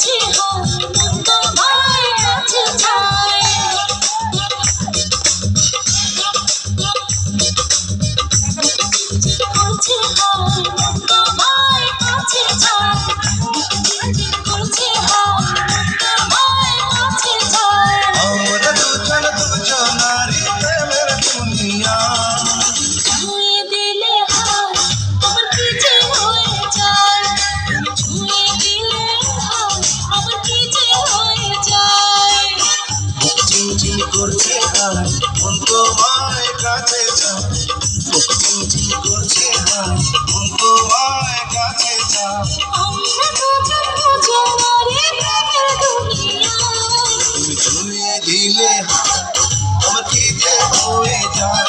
气候 করছে হায় মন তোমায় কাছে চায় বুঝি করছে হায় মন তোমায় কাছে চায় তুমি ঝুলিয়ে দিলে আমাকে যে হয়ে যায়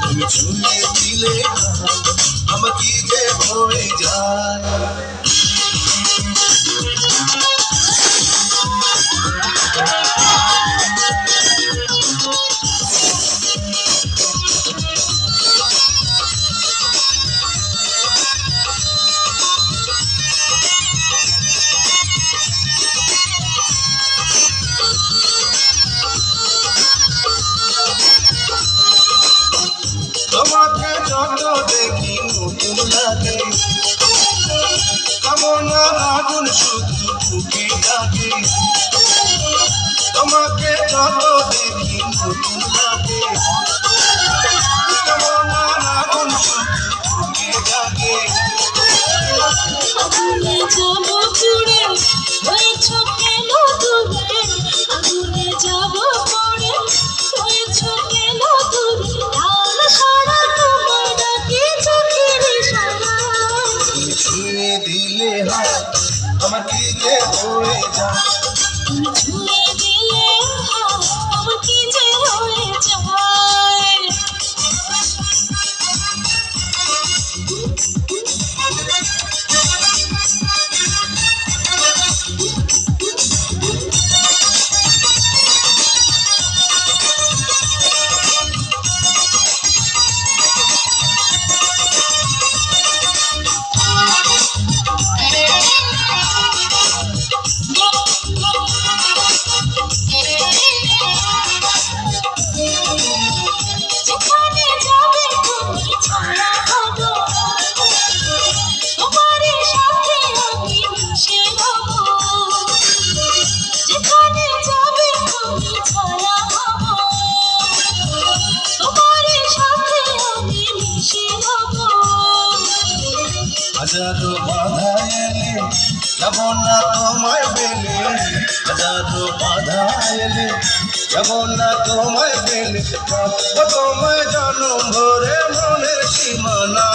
তুমি ঝুলিয়ে দিলে আমাকে যে হয়ে যায় শুধু বুকে লাগে তোমাকে যত দেখি নতুন লাগে কামনার আগুন শুধু বুকে লাগে আগুনে যাব পুড়ে ডাকে দিলে হাত আমার কি যে হাজারো বাধা এলে যাব না তোমায় বেলে হাজারো বাধা এলে যাব না তোমায় বেলে তোমায় জনম ভরে মনের সীমানা।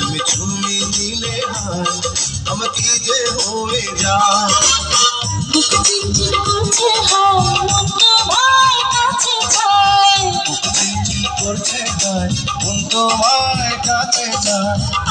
যে তুমি দিলে হাত আমার যে হয়ে যায়? তোমায় কাছে যায়